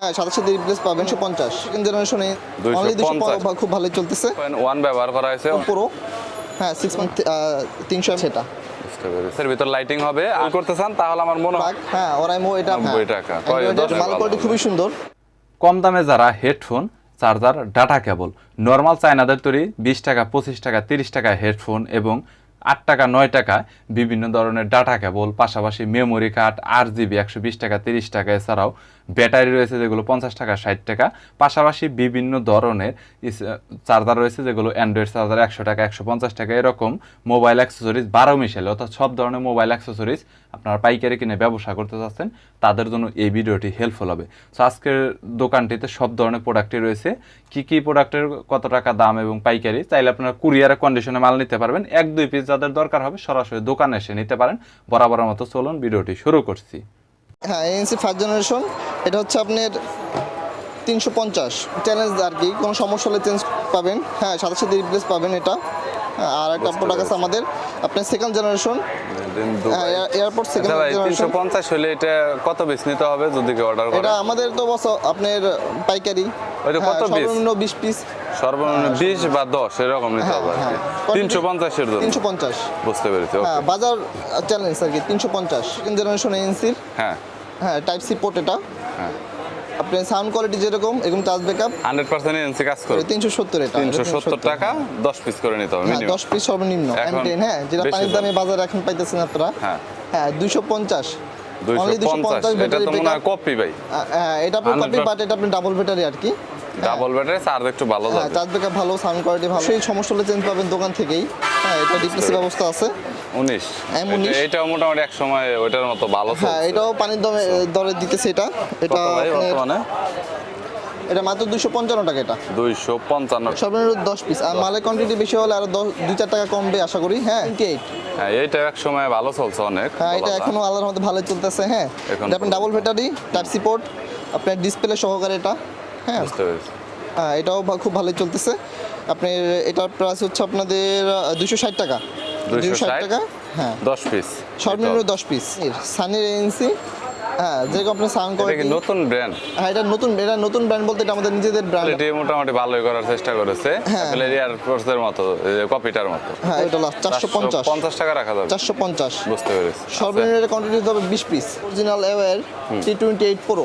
হ্যাঁ সাথে সাথে রিপ্লেস পাবেন একশো পঞ্চাশ। সেকেন্ড জেনারেশনে অনলি দুশো খুব ভালোই চলতেছে। ওয়ান ব্যবহার করা হয়েছে। পুরো হ্যাঁ সিক্স পয়েন্ট তিনশো সেটা। বুঝতে পেরেছি। এর ভিতর লাইটিং হবে। আর করতে চান তাহলে আমার মনে হয় হ্যাঁ ওরাইমো এটা টাকা। মাল কোয়ালিটি খুবই সুন্দর। কম দামে যারা headphone charger data cable normal চায়নাদের তৈরি বিশ টাকা পঁচিশ টাকা তিরিশ টাকা হেডফোন এবং আট টাকা, নয় টাকা, বিভিন্ন ধরনের ডাটা কেবল পাশাপাশি মেমোরি কার্ড আট জিবি একশো বিশ টাকা, তিরিশ টাকা। এছাড়াও ব্যাটারি রয়েছে যেগুলো পঞ্চাশ টাকা, ষাট টাকা। পাশাপাশি বিভিন্ন ধরনের চার্জার রয়েছে যেগুলো অ্যান্ড্রয়েড চার্জার একশো টাকা, একশো পঞ্চাশ টাকা। এরকম মোবাইল অ্যাক্সেসরিজ বারো মিশালে অর্থাৎ সব ধরনের মোবাইল অ্যাক্সেসরিজ আপনারা পাইকারি কিনে ব্যবসা করতে চাচ্ছেন, তাদের জন্য এই ভিডিওটি হেল্পফুল হবে। সো আজকের দোকানটিতে সব ধরনের প্রোডাক্টই রয়েছে। কি কি প্রোডাক্টের কত টাকা দাম এবং পাইকারি, চাইলে আপনারা কুরিয়ারে কন্ডিশনে মাল নিতে পারবেন। এক, দুই পিস যাদের দরকার হবে সরাসরি দোকানে এসে নিতে পারেন। বরাবরের মতো চলুন ভিডিওটি শুরু করছি। হ্যাঁ এনসি ফার্স্ট জেনারেশন এটা হচ্ছে আপনার তিনশো পঞ্চাশ চ্যালেঞ্জ আর কি। কোনো সমস্যা হলে চেঞ্জ পাবেন। হ্যাঁ সাথে সাথে রিপ্লেস পাবেন এটা। আর একটা প্রোডাক্ট আছে আমাদের। আপনার সেকেন্ড জেনারেশন হ্যাঁ এয়ারপোর্ট সেকেন্ড তিনশো জেনারেশন পঞ্চাশ হলে এটা কত পিস নিতে হবে? যদি কেউ অর্ডার করে। এটা আমাদের তো বস আপনার পাইকারি। কত piece? বিশ পিস সর্বনিম্ন বিশ বা দশ এরকম নিতে হ্যাঁ, হবে আর কি। হ্যাঁ। তিনশো পঞ্চাশের জন্য। তিনশো পঞ্চাশ। বুঝতে পেরেছি হ্যাঁ বাজার চ্যালেঞ্জ আর কি তিনশো পঞ্চাশ। জেনারেশন এনসির হ্যাঁ। হ্যাঁ টাইপ সি পোর্ট এটা। হ্যাঁ। আপনার সাউন্ড কোয়ালিটি যেরকম এরকম charge backup hundred percent NC কাজ তিনশো সত্তর এটা তিনশো সত্তর টাকা দশ পিস করে নিতে হবে হ্যাঁ মিনিমাম দশ পিস সর্বনিম্ন। M10 হ্যাঁ যেটা পানির দামে বাজারে এখন পাইতেছেন আপনারা। হ্যাঁ। হ্যাঁ পঞ্চাশ। দুইশো Only পঞ্চাশ 250 এটা তো মনে হয় কপি ভাই। হ্যাঁ এটা আপনার কপি বাট এটা আপনি ডাবল ব্যাটারি আর কি। ডাবল ব্যাটারি চার্জ একটু ভালো হ্যাঁ যাবে। চার্জ ব্যাকআপ ভালো সাউন্ড কোয়ালিটি ভালো। সেই সমস্যা হলে চেঞ্জ পাবেন দোকান থেকেই। হ্যাঁ এটা ডিসপ্লে ব্যবস্থা আছে। উনিশ। M19 এটা- এটাও মোটামুটি এক সময় ওইটার মতো ভালো হ্যাঁ এটাও পানির দমে দরে দিতেছে এটা। এটা বর্তমানে? এটা মাত্র দুশো পঞ্চান্ন টাকা এটা। দুইশো পঞ্চান্ন। সর্বনিম্ন দশ পিস আর মালের কোয়ান্টিটি বেশি হলে আরও দশ দুই চার টাকা কমবে আশা করি। হ্যাঁ? হ্যাঁ এইটা এক সময় ভালো চলছে অনেক হ্যাঁ এটা এখনও আল্লাহর মধ্যে ভালো চলতেছে হ্যাঁ। এখন- এটা আপনার double battery type C port আপনার ডিসপ্লে সহকারে এটা। হ্যাঁ। হ্যাঁ এটাও খুব ভালোই চলতেছে। আপনার এটার প্রাইস হচ্ছে আপনাদের দুশো ষাট টাকা। দুশো ষাট টাকা? হ্যাঁ। দশ পিস সর্বনিম্ন দশ পিস সানির এজেন্সি হ্যাঁ যেরকম আপনার সাউন্ড কোয়ালিটি নতুন ব্র্যান্ড হ্যাঁ এটা নতুন এটা নতুন ব্র্যান্ড বলতে এটা আমাদের নিজেদের ব্র্যান্ড মোটামুটি ভালোই করার চেষ্টা করেছে। হ্যাঁ। মতো কপিটার মতো। হ্যাঁ এটা লাস্ট চারশো পঞ্চাশ। পঞ্চাশ টাকা রাখা যাবে। বুঝতে পেরেছি। সর্বনিম্ন কোয়ান্টিটি হবে বিশ piece original air pro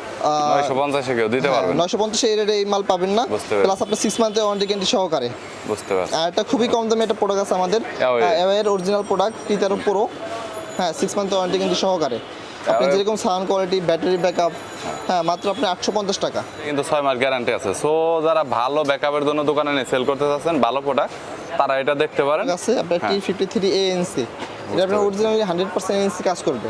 নয়শো পঞ্চাশে কেউ দিতে পারবেন। নয়শো পঞ্চাশ এই মাল পাবেন না। প্লাস আপনার সিক্স মান্থের ওয়ারেন্টি গ্যারেন্টি সহকারে। বুঝতে পারছি। আর এটা খুবই কম দামে একটা প্রোডাক্ট আছে আমাদের। এর অরিজিনাল প্রোডাক্ট টি তেরো প্রো হ্যাঁ ওয়ারেন্টি কিন্তু সহকারে। আপনি যেরকম সাউন্ড কোয়ালিটি ব্যাটারি ব্যাকআপ হ্যাঁ। মাত্র আপনি আটশো পঞ্চাশ টাকা। কিন্তু মাস গ্যারান্টি আছে। সো যারা ভালো ব্যাকআপের জন্য দোকানে নিয়ে সেল করতে চাচ্ছেন ভালো প্রোডাক্ট তারা এটা দেখতে পারেন। আছে আপনার টি ফিফটি থ্রি এএনসি এটা আপনার অরিজিনালি হান্ড্রেড পার্সেন্ট এএনসি কাজ করবে।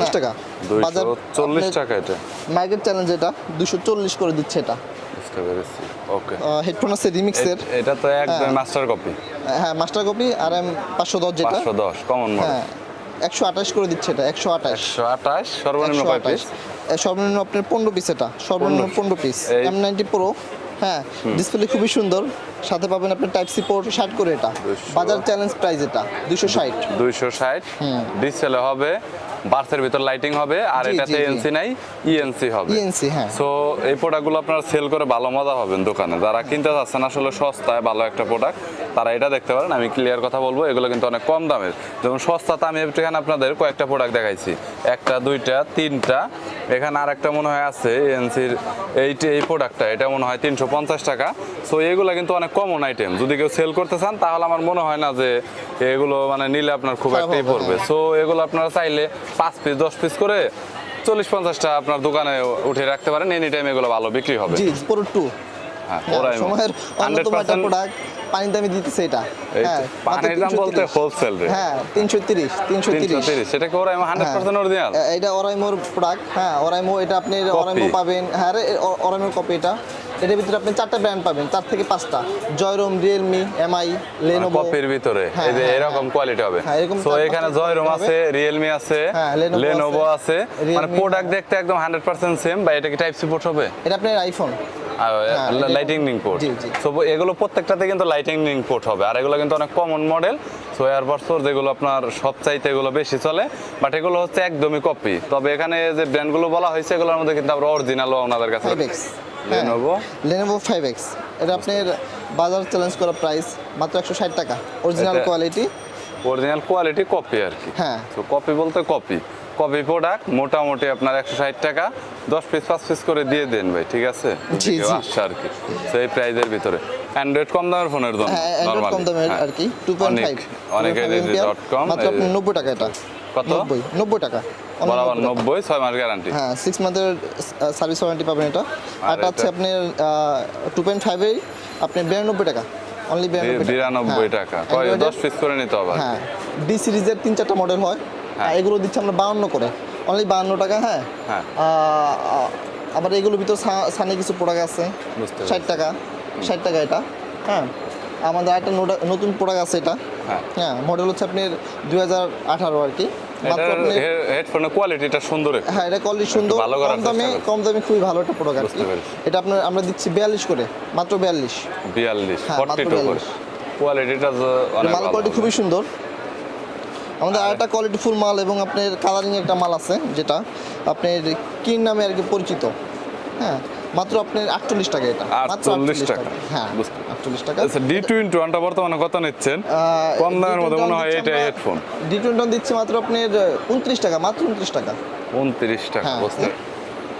দশ টাকা। দুইশো চল্লিশ টাকা এটা। মার্কেট চ্যালেঞ্জ এটা দুশো চল্লিশ করে দিচ্ছে এটা। বুঝতে পেরেছি। ওকে হেডফোন আছে রিমিক্সের এটা তো একদম। মাস্টার কপি হ্যাঁ মাস্টার কপি আর এম পাঁচশো দশ যেটা। পাঁচশো দশ কমন মডেল হ্যাঁ একশো আঠাশ করে দিচ্ছে এটা একশো আঠাশ। একশো আঠাশ সর্বনিম্ন পিস সর্বনিম্ন আপনার পনেরো পিস এটা সর্বনিম্ন 15 পনেরো পিস এম নাইনটি প্রো হ্যাঁ ডিসপ্লে খুবই সুন্দর। সাথে পাবেন আপনি টাইপ সি পোর্ট ষাট করে এটা। বাজার চ্যালেঞ্জ প্রাইস এটা দুশো ষাট। দুইশো ষাট। ডিসপ্লে হবে বার্সের ভিতর লাইটিং হবে আর এটাতে। এনসি নাই ইএনসি হবে। ইএনসি হ্যাঁ। সো এই প্রোডাক্টগুলো আপনারা সেল করে ভালো মজা পাবেন দোকানে। যারা কিনতে চাচ্ছেন আসলে সস্তায় ভালো একটা প্রোডাক্ট তারা এটা দেখতে পারেন। আমি ক্লিয়ার কথা বলব এগুলো কিন্তু অনেক কম দামের। যেমন সস্তাতে আমি এখানে আপনাদের কয়েকটা প্রোডাক্ট দেখাইছি। একটা দুইটা তিনটা। এখানে আর একটা মনে হয় আছে এনসির এই এই প্রোডাক্টটা এটা মনে হয় তিনশো পঞ্চাশ টাকা। সো এগুলো কিন্তু অনেক কমন আইটেম যদি কেউ সেল করতে চান তাহলে আমার মনে হয় না যে এগুলো মানে নিলে আপনার খুব একটাই পড়বে। হ্যাঁ। সো এগুলো আপনারা চাইলে পাঁচ পিস দশ পিস করে চল্লিশ পঞ্চাশটা আপনার দোকানে উঠে রাখতে পারেন। এনি টাইম এগুলো ভালো বিক্রি হবে। জি পুরো টু হ্যাঁ সময়ের অন্যতম একটা প্রোডাক্ট পানির দামে দিতেছে এটা। হ্যাঁ পানির দাম বলতে হোলসেল রে। হ্যাঁ সেটা কি অরিজিনাল এটা অরাইমোর প্রোডাক্ট হ্যাঁ অরাইমো এটা আপনি পাবেন। হ্যাঁ কপি এটা। এটার ভিতরে আপনি চারটা ব্র্যান্ড পাবেন চার থেকে পাঁচটা। জয়রোম রিয়েলমি এমআই লেনোভো কপির ভিতরে। হ্যাঁ, এই যে হ্যাঁ, এরকম। কোয়ালিটি হবে। হ্যাঁ, তো চার এখানে জয়রুম আছে রিয়েলমি আছে লেনোভো আছে, মানে প্রোডাক্ট দেখতে একদম হান্ড্রেড পার্সেন্ট সেম বা এটা কি টাইপ সাপোর্ট হবে? এটা আপনার আইফোন এটা- লাইটিং পোর্ট। সো এগুলো প্রত্যেকটাতে কিন্তু লাইটিং পোর্ট হবে। আর এগুলো কিন্তু অনেক কমন মডেল সো যেগুলো আপনার সব চাইতে এগুলো বেশি চলে। বাট এগুলো হচ্ছে একদমই কপি তবে এখানে যে ব্র্যান্ডগুলো বলা হয়েছে এগুলোর মধ্যে কিন্তু আমরা অরিজিনালও ওনাদের কাছে লেনোভো লেনোভো ফাইভ এক্স এটা আপনার বাজার চ্যালেঞ্জ করা প্রাইস মাত্র একশো ষাট টাকা। Original quality original quality copy আর কি। হ্যাঁ। তো কপি বলতে কপি কপি প্রোডাক্ট মোটামুটি আপনার একশো ষাট টাকা। দশ পিস পাঁচ পিস করে দিয়ে দেন ভাই ঠিক আছে? জি। আসছে আর কি। সেই প্রাইজের ভিতরে। অ্যান্ড্রয়েড কম দামের ফোনের জন্য হ্যাঁ অ্যান্ড্রয়েড কম দামের হ্যাঁ। আর কি টু পয়েন্ট অনেক ফাইভ অনেক ডট কম মাত্র আপনি নব্বই টাকা এটা। কত? নব্বই নব্বই টাকা। Only বরাবর 90 টাকা। নব্বই ছয় মাস গ্যারান্টি হ্যাঁ সিক্স মান্থের সার্ভিস ওয়ারেন্টি পাবেন এটা। আর? আপনার টু পয়েন্ট ফাইভেই আপনি বিরানব্বই টাকা। অনলি বিরানব্বই বিরানব্বই টাকা। কয় দশ পিস করে নিতে হবে? হ্যাঁ ডি সিরিজের তিন চারটা মডেল হয়। হ্যাঁ। এগুলো দিচ্ছে আমরা বাউন্ন করে। অনলি বাউন্ন টাকা হ্যাঁ। হ্যাঁ। আবার এগুলোর ভিতর সানি কিছু প্রোডাক্ট আছে। বুঝতে ষাট টাকা। ষাট টাকা এটা হ্যাঁ। আমাদের একটা নতুন প্রোডাক্ট আছে এটা। হ্যাঁ। হ্যাঁ মডেল হচ্ছে আপনার দুই হাজার আঠারো আর কি। হেডফোনের কোয়ালিটিটা সুন্দর হ্যাঁ এটা কোয়ালিটি সুন্দর কম দামে কম দামে খুবই ভালো একটা প্রোডাক্ট এটা আপনার আমরা দিচ্ছি বিয়াল্লিশ করে মাত্র বিয়াল্লিশ। বিয়াল্লিশ হ্যাঁ, ফর্টি মাত্র টু করে। 42 কোয়ালিটিটা মাল কোয়ালিটি খুবই সুন্দর। আমাদের আরেকটা কোয়ালিটি ফুল মাল এবং আপনার কালারিং একটা মাল আছে যেটা আপনার কিন নামে আর কি পরিচিত। হ্যাঁ মাত্র আপনার আটচল্লিশ টাকা এটা। 48 টাকা। হ্যাঁ বুঝতে আটচল্লিশ টাকা। আচ্ছা ডি টোয়েন্টি ওয়ানটা বর্তমানে কত নিচ্ছেন? কম দামের মধ্যে মনে হয় এটা হেডফোন ডি টোয়েন্টি দিচ্ছে মাত্র আপনার উনত্রিশ টাকা মাত্র উনত্রিশ টাকা। উনত্রিশ টাকা হ্যাঁ বুঝতে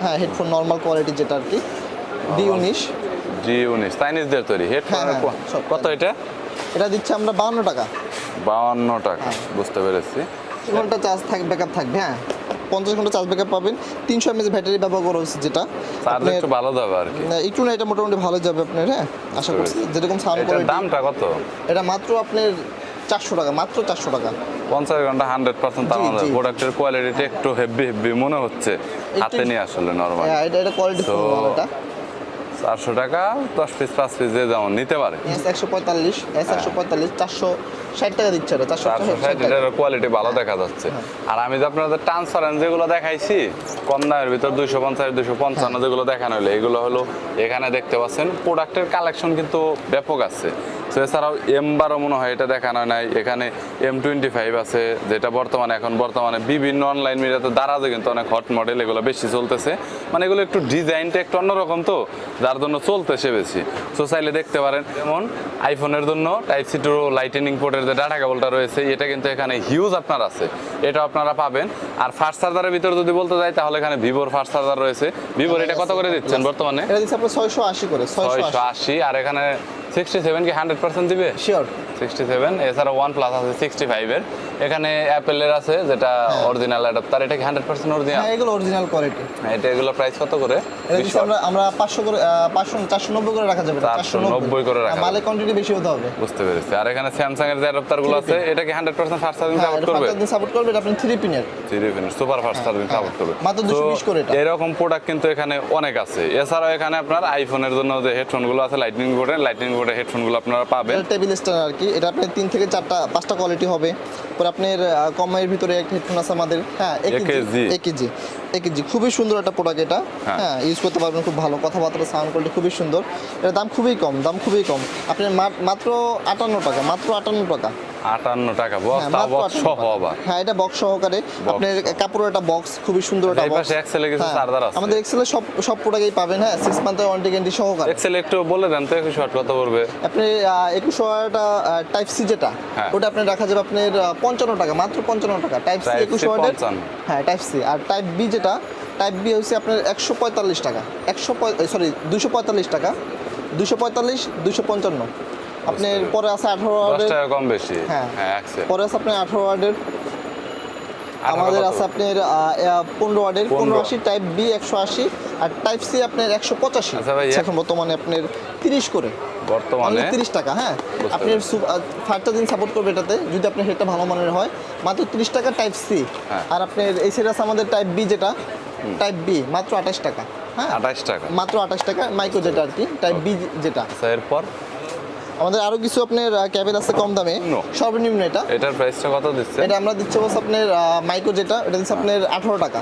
হ্যাঁ। হেডফোন নর্মাল কোয়ালিটি যেটা আর কি। ডি উনিশ। জি উনিশ চাইনিজদের তৈরি। হেডফোন হ্যাঁ, হ্যাঁ, কত এটা? এটা দিচ্ছে আমরা বাউন্ন টাকা। বাউন্ন টাকা। বুঝতে পেরেছি। ঘণ্টা চার্জ থাকবে ব্যাকআপ থাকবে হ্যাঁ। পঞ্চাশ ঘণ্টা চার্জ ব্যাকআপ পাবেন। তিনশো এমএস ব্যাটারি ব্যবহার করা হচ্ছে যেটা। একটু ভালো যাবে আর কি। একটু না এটা মোটামুটি ভালো যাবে আপনার হ্যাঁ? আশা করছি। যেরকম সাউন্ড কোয়ালিটি দামটা কত? এটা মাত্র আপনার চারশো টাকা মাত্র চারশো টাকা। পঞ্চাশ ঘণ্টা হান্ড্রেড পার্সেন্ট জি। প্রোডাক্টের কোয়ালিটি একটু হেভি হেভি মনে হচ্ছে। হাতে নিয়ে আসলে নর্মাল হ্যাঁ এটা এটা কোয়ালিটি এটা। চারশো টাকা দশ পিস পাঁচ পিস যে যেমন নিতে পারে। এস একশো পঁয়তাল্লিশ এস একশো পঁয়তাল্লিশ চারশো ষাট টাকা দিচ্ছে এটা চারশো চারশো ষাট এটার কোয়ালিটি ভালো দেখা যাচ্ছে। আর আমি যে আপনাদের ট্রান্সপারেন্ট যেগুলো দেখাইছি কম দামের ভিতর দুইশো পঞ্চাশ দুইশো পঞ্চান্ন যেগুলো দেখানো হলো এগুলো হলো এখানে দেখতে পাচ্ছেন প্রোডাক্টের কালেকশন কিন্তু ব্যাপক আছে। তো এছাড়াও এম বারো মনে হয় এটা দেখানো নাই এখানে এম টোয়েন্টি ফাইভ আছে যেটা বর্তমানে এখন বর্তমানে বিভিন্ন অনলাইন মিডিয়াতে দারাজে কিন্তু অনেক হট মডেল এগুলো বেশি চলতেছে। মানে এগুলো একটু ডিজাইনটা একটু অন্যরকম তো যার জন্য চলতেছে বেশি। সো চাইলে দেখতে পারেন যেমন আইফোনের জন্য টাইপ সি টু লাইটেনিং পোর্টের যে ডাটা কেবলটা রয়েছে এটা কিন্তু এখানে হিউজ আপনার আছে। এটা আপনারা পাবেন। আর ফার্স্ট চার্জারের ভিতরে যদি বলতে যাই তাহলে এখানে ভিভোর ফার্স্ট চার্জার রয়েছে। ভিভোর এটা কত করে দিচ্ছেন বর্তমানে? এটা দিচ্ছে আপনার ছয়শো আশি করে ছয়শো ছয়শো আশি আর এখানে সিক্সটি সেভেন কি হান্ড্রেড পার্সেন্ট দিবে? শিওর সিক্সটি সেভেন এছাড়া ওয়ান প্লাস আছে সিক্সটি ফাইভের এখানে অ্যাপেলের আছে যেটা অরিজিনাল অ্যাডাপ্টার এটা কি হান্ড্রেড পার্সেন্ট অরিজিনাল হ্যাঁ এগুলো অরিজিনাল কোয়ালিটি এটা এগুলো প্রাইস কত করে? আমরা আমরা পাঁচশো করে পাঁচশো চারশো নব্বই করে রাখা যাবে 490 করে রাখা হ্যাঁ, মালের কোয়ান্টিটি বেশি হতে হবে। বুঝতে পেরেছি। আর এখানে স্যামসাং এর যে অ্যাডাপ্টারগুলো আছে এটা কি হান্ড্রেড পার্সেন্ট ফাস্ট চার্জিং হ্যাঁ সাপোর্ট করবে? সাপোর্ট করবে এটা আপনি থ্রি পিনের সুপার ফাস্ট চার্জিং সাপোর্ট করবে। মাত্র 220 করে এটা। এরকম প্রোডাক্ট কিন্তু এখানে অনেক আছে। এছাড়াও এখানে আপনার আইফোনের জন্য যে হেডফোনগুলো আছে লাইটনিং বোর্ডের লাইটনিং বোর্ডের হেডফোনগুলো আপনারা পাবেন। টেবিল স্ট্যান্ড আর কি। এটা আপনার তিন থেকে চারটা পাঁচটা কোয়ালিটি হবে। পরে আপনার কমের ভিতরে একটা হেডফোন আছে আমাদের। হ্যাঁ এক কেজি এক একেজি খুবই সুন্দর একটা প্রোডাক্ট এটা। হ্যাঁ। হ্যাঁ ইউজ করতে পারবেন খুব ভালো কথাবার্তা সাউন্ড কোয়ালিটি খুবই সুন্দর। এটার দাম খুবই কম দাম খুবই কম। আপনার মাত্র আটান্ন টাকা মাত্র আটান্ন টাকা। আটান্ন টাকা হ্যাঁ, বক্স মাত্র বক্স 58 সহ আবার। হ্যাঁ এটা বক্স সহকারে। আপনার কাপড়ের একটা বক্স খুবই সুন্দর একটা বক্স এক্সেলে কিছু চার্জার আছে। আমাদের এক্সেলের সব সব প্রোডাক্টই পাবেন হ্যাঁ ওয়ারেন্টি গ্যারান্টি সহকারে। এক্সেল একটু বলে দেন তো কত পড়বে আপনি টাইপ সি যেটা হ্যাঁ। ওটা আপনি রাখা যাবে আপনার পঞ্চান্ন টাকা মাত্র পঞ্চান্ন টাকা। টাইপ সি Type C একুশ হ্যাঁ টাইপ সি আর টাইপ বি যেটা টাইপ বি হচ্ছে আপনার একশো পঁয়তাল্লিশ টাকা। একশো সরি দুশো পঁয়তাল্লিশ টাকা। দুশো পঁয়তাল্লিশ দুশো পঞ্চান্ন। আপনার পরে আছে আঠারো ওয়ার্ডের কম বেশি। হ্যাঁ। হ্যাঁ পরে আছে আপনার আঠারো ওয়ার্ডের। আমাদের আছে আপনার পনেরো ওয়ার্ডের। পনেরো। আশি টাইপ বি একশো আশি আর টাইপ সি আপনার একশো পঁচাশি। আচ্ছা এখন বর্তমানে আপনার তিরিশ করে। বর্তমানে। অনলি তিরিশ টাকা হ্যাঁ? আপনি ফাইভটা দিন সাপোর্ট করবে এটাতে যদি আপনার হেডটা ভালো মানের হয়। মাত্র তিরিশ টাকা টাইপ সি হ্যাঁ। আর আপনার এই আছে আমাদের টাইপ বি যেটা টাইপ বি মাত্র আঠাশ টাকা হ্যাঁ? আঠাশ টাকা। মাত্র আঠাশ টাকা মাইক্রো যেটা আর কি টাইপ বি যেটা। আচ্ছা এরপর? আমাদের আরও কিছু আপনার ক্যাবেল আছে কম দামে। সর্বনিম্ন এটা। এটার প্রাইসটা কত দিচ্ছে এটা আমরা দিচ্ছি বলছে আপনার মাইক্রো যেটা এটা দিচ্ছে আপনার আঠারো টাকা।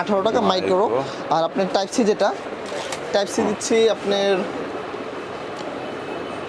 আঠারো টাকা মাইক্রো আর আপনার টাইপ সি যেটা টাইপ সি দিচ্ছি আপনার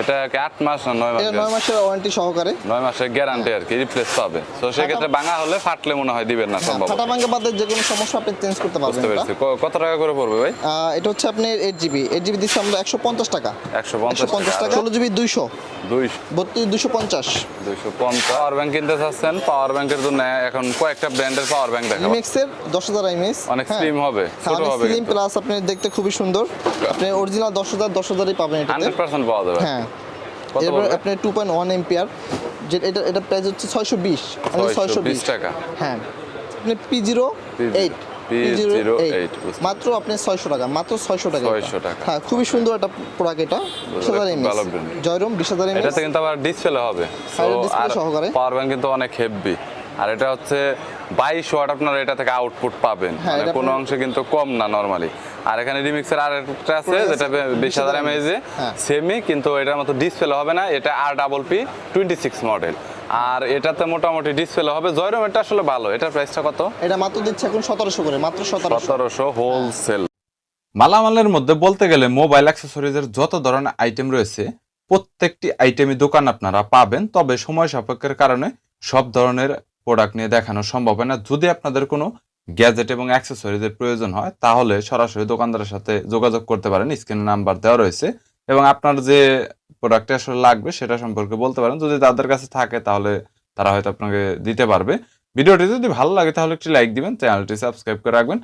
এটা আট মাস না নয় মাস নয় মাসের ওয়ারেন্টি সহকারে। নয় মাসের গ্যারান্টি আর কি রিপ্লেস পাবে। তো সেক্ষেত্রে ভাঙা হলে ফাটলে মনে হয় দিবেন না হ্যাঁ সম্ভব। ফাটা ভাঙ্গা বাদের যে কোনো সমস্যা আপনি চেঞ্জ করতে পারবেন বুঝতে পেরেছি। কত টাকা করে পড়বে ভাই? এটা হচ্ছে আপনার এইট জিবি এইট জিবি দিচ্ছি আমরা একশো পঞ্চাশ টাকা। একশো পঞ্চাশ টাকা। ষোলো জিবি দুইশো। দুইশো বত্রিশ দুশো পঞ্চাশ। দুইশো পঞ্চাশ। পাওয়ার ব্যাংক কিনতে চাচ্ছেন পাওয়ার ব্যাংকের জন্য এখন কয়েকটা ব্র্যান্ডের পাওয়ার ব্যাংক দশ হাজার এমএস অনেক slim হবে, ছোট হবে স্লিম। প্লাস আপনি দেখতে খুবই সুন্দর। আপনি অরিজিনাল দশ হাজার দশ হাজারই পাবেন হান্ড্রেড পার্সেন্ট পাওয়া যাবে। হ্যাঁ। এরপর টু পয়েন্ট ওয়ান এমপিআর যে এটা এটা প্রাইস হচ্ছে ছয়শো বিশ ছয়শো বিশ টাকা। হ্যাঁ। আপনি পি জিরো এইট মাত্র আপনি ছয়শো টাকা মাত্র ছয়শো টাকা এটা। 600 টাকা। হ্যাঁ খুবই সুন্দর একটা প্রোডাক্ট এটা। বিশ হাজার এমএস জয়রম বিশ হাজার এমএস কিন্তু আবার ডিসপ্লে হবে। হ্যাঁ, display সহকারে। পাওয়ার ব্যাংক কিন্তু অনেক হেভি আর এটা হচ্ছে বাইশ ওয়াট আপনার এটা থেকে আউটপুট পাবেন। হ্যাঁ, মানে কোনো অংশে কিন্তু কম না নরমালি আর এখানে রিমিক্সের আর একটা আছে যেটা বিশ হাজার 20,000 এমএজে হ্যাঁ। সেমি কিন্তু এটার মতো ডিসপ্লে হবে না এটা আর double P twenty six model আর এটাতে মোটামুটি ডিসপ্লে হবে জয়রম এটা আসলে ভালো এটার প্রাইসটা কত? এটা মাত্র দিচ্ছে এখন সতেরোশো করে মাত্র সতেরোশো। হোলসেল মালামালের মধ্যে বলতে গেলে মোবাইল অ্যাক্সেসরিজের যত ধরনের আইটেম রয়েছে প্রত্যেকটি আইটেমই দোকান আপনারা পাবেন তবে সময় সাপেক্ষের কারণে সব ধরনের প্রোডাক্ট নিয়ে দেখানো সম্ভব হয় না। যদি আপনাদের কোনো গ্যাজেট এবং অ্যাক্সেসরিজের প্রয়োজন হয়, তাহলে সরাসরি দোকানদারের সাথে যোগাযোগ করতে পারেন। স্ক্রিনে নাম্বার দেওয়া রয়েছে। এবং আপনার যে প্রোডাক্টটা আসলে লাগবে, সেটা সম্পর্কে বলতে পারেন। যদি তাদের কাছে থাকে, তাহলে তারা হয়তো আপনাকে দিতে পারবে। ভিডিওটি যদি ভালো লাগে, তাহলে একটি লাইক দিবেন, চ্যানেলটি সাবস্ক্রাইব করে রাখবেন।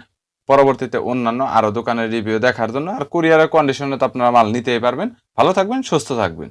পরবর্তীতে অন্যান্য আরও দোকানের রিভিউ দেখার জন্য আর কুরিয়ারের কন্ডিশনে তো আপনারা মাল নিতেই পারবেন। ভালো থাকবেন, সুস্থ থাকবেন।